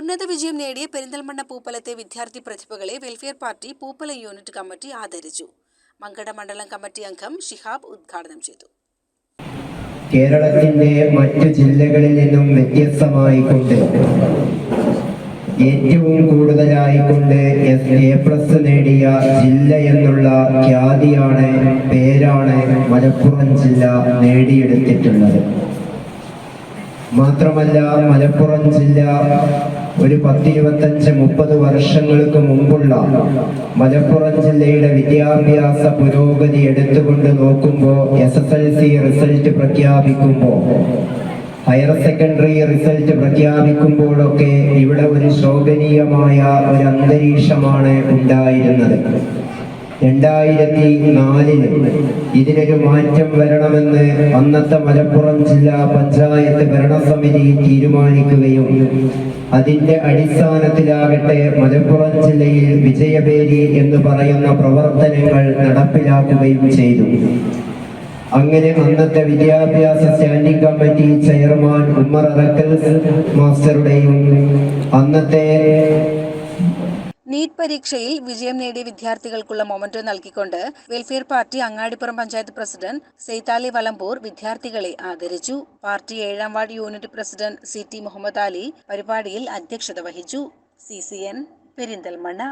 ഉന്നത വിജയം നേടിയ പെരിന്തൽമണ്ണ പൂപ്പലത്തെ വിദ്യാർത്ഥി പ്രതിഭകളെ welfare party Pooppala unit committee ആദരിച്ചു. മങ്കട മണ്ഡലം കമ്മിറ്റി അംഗം ഷിഹാബ് ഉദ്ഘാടനം ചെയ്തു. കേരളത്തിന്റെ മറ്റു ജില്ലകളിൽ നിന്നും വ്യത്യസ്തമായിക്കൊണ്ട് ഏറ്റവും കൂടുതലായിക്കൊണ്ട് എ പ്ലസ് നേടിയ ജില്ല എന്നുള്ള ഖ്യാതിയാണ് പേരാണ് മലപ്പുറം ജില്ല നേടിയെടുത്തിട്ടുള്ളത്. മാത്രമല്ല മലപ്പുറം ജില്ല ഒരു പത്തിരുപത്തഞ്ച് മുപ്പത് വർഷങ്ങൾക്ക് മുമ്പുള്ള മലപ്പുറം ജില്ലയുടെ വിദ്യാഭ്യാസ പുരോഗതി എടുത്തുകൊണ്ട് നോക്കുമ്പോൾ S S L C result പ്രഖ്യാപിക്കുമ്പോൾ higher secondary result പ്രഖ്യാപിക്കുമ്പോഴൊക്കെ ഇവിടെ ഒരു ശോഭനീയമായ ഒരു അന്തരീക്ഷമാണ് ഉണ്ടായിരുന്നത്. രണ്ടായിരത്തി നാലിൽ ഇതിനൊരു മാറ്റം വരണമെന്ന് അന്നത്തെ മലപ്പുറം ജില്ലാ പഞ്ചായത്ത് ഭരണസമിതി തീരുമാനിക്കുകയും അതിന്റെ അടിസ്ഥാനത്തിലാകട്ടെ മലപ്പുറം ജില്ലയിൽ വിജയപേരി എന്ന് പറയുന്ന പ്രവർത്തനങ്ങൾ നടപ്പിലാക്കുകയും ചെയ്തു. അങ്ങനെ അന്നത്തെ വിദ്യാഭ്യാസ standing committee chairman Ummer Arakkal മാസ്റ്ററുടെയും അന്നത്തെ നീറ്റ് പരീക്ഷയിൽ വിജയം നേടിയ വിദ്യാർത്ഥികൾക്കുള്ള മൊമെന്റോ നൽകിക്കൊണ്ട് welfare party Angadippuram panchayat president Saithali Valamboor വിദ്യാർത്ഥികളെ ആദരിച്ചു. പാർട്ടി ഏഴാം ward unit president C T Muhammad Ali പരിപാടിയിൽ അധ്യക്ഷത വഹിച്ചു. C C N Perinthalmanna.